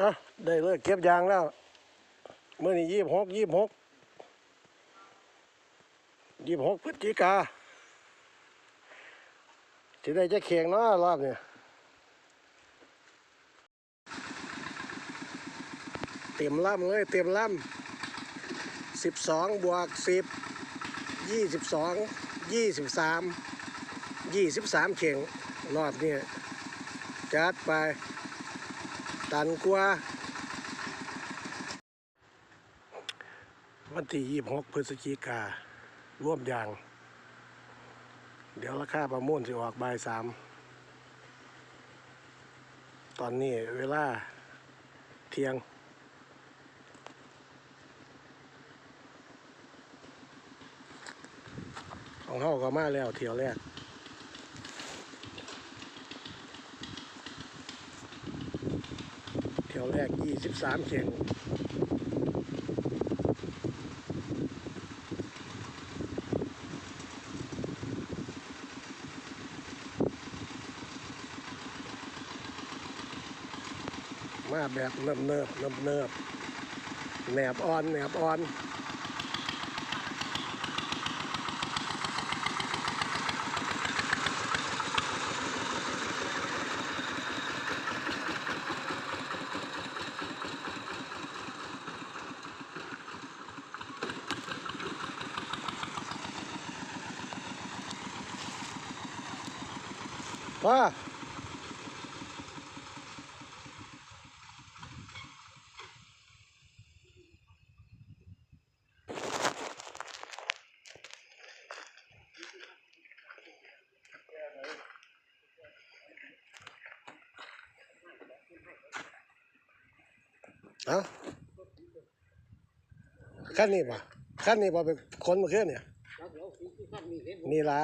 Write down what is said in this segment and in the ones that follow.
อ้าได้เลิกเก็บยางแล้วเมื่อนี้ยี่หกยี่หกยี่หกพฤศจิกาจะได้จะเข่งเนาะรอบเนี่ยเต็มล่ำเลยเต็มล่ำสิบสองบวกสิบยี่สิบสองยี่สิบสามยี่สิบสามเข่งรอบเนี่ยจัดไป ตันกว่า วันที่ยี่หกพฤศจิการ่วมยาง เดี๋ยวราคาประมูลสิออกบ่ายสามตอนนี้เวลาเที่ยงของเฮาก็มาแล้วเที่ยวแรก เที่ยว แรก 23 เข่งมาแบบเนิบเนิบเนิบเนิบแหนบอ่อนแหนบอ่อน ว่าเอ้าขั้นนี้ป่ะขั้นนี้ป่ะเป็นคนมาเมาขึ้นเนี่ยนี่ละ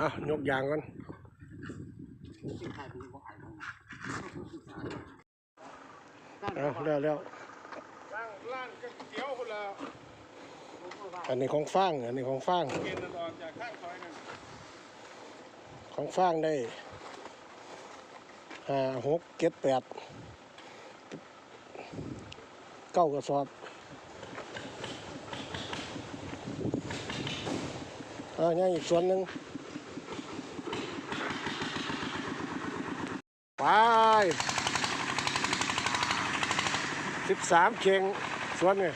อายกยางก่อนเอาแล้วแล้วล่างล่างก็เขียวคนละอันนี้ของฟางอันนี้ของฟางเกณฑ์ออกจากข้างซอยนั่นของฟางได้ห้าหกเจ็ดแปดเก้ากระสอบอ่ายังอีกส่วนหนึ่ง ไปสิบสามเข่งส่วนไง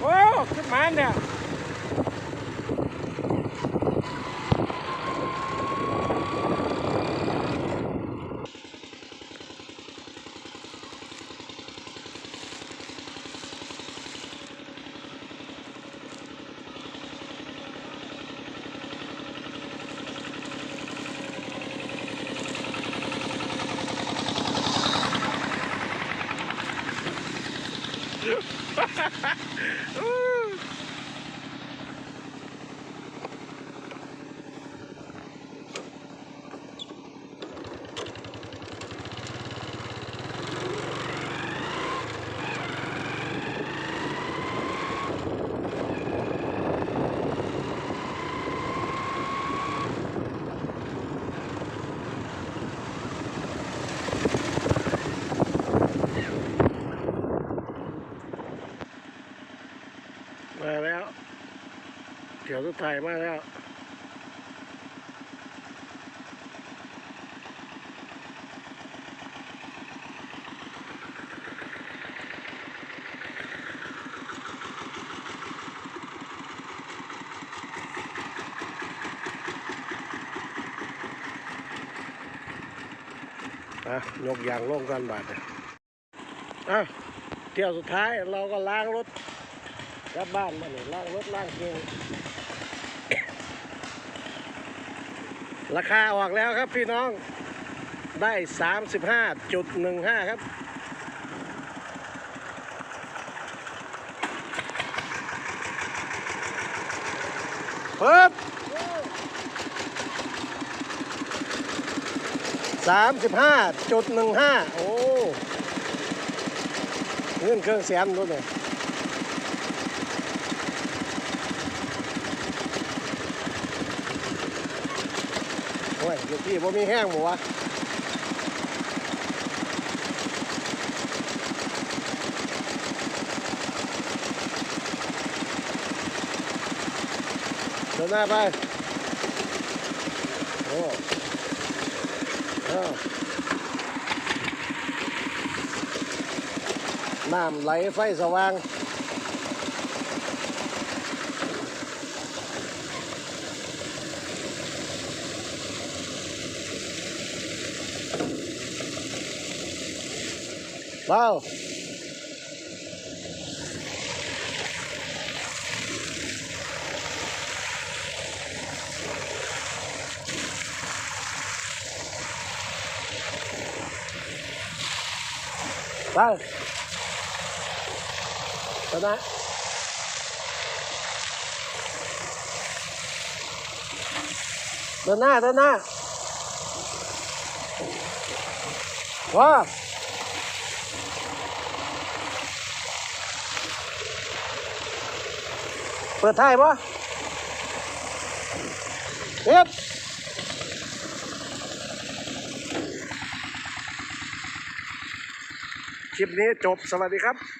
โอ้ขึ้นมาเนี่ย Ooh. มาแล้วเดี๋ยวสุดท้ายมาแล้วอะยกยางลงกันบาดเนี่ยอะเที่ยวสุดท้ายเราก็ล้างรถ กลับบ้านมาเนี่ยล้างรถล้างเกงราคาออกแล้วครับพี่น้องได้ 35.15 ครับเพิ่มสามสิบห้าจุดหนึ่งห้าโอ้เงินเครื่องแสนรู้ไหมโอ้ย เดี๋ยวพี่บ่มีแห้งหมูวะเดินหน้าไป โอ้น้ำไหลไฟสว่าง เบาไปชนะเดินหน้าเดินหน้าว้าเปิดท้ายปะเย็บคลิปนี้จบสวัสดีครับ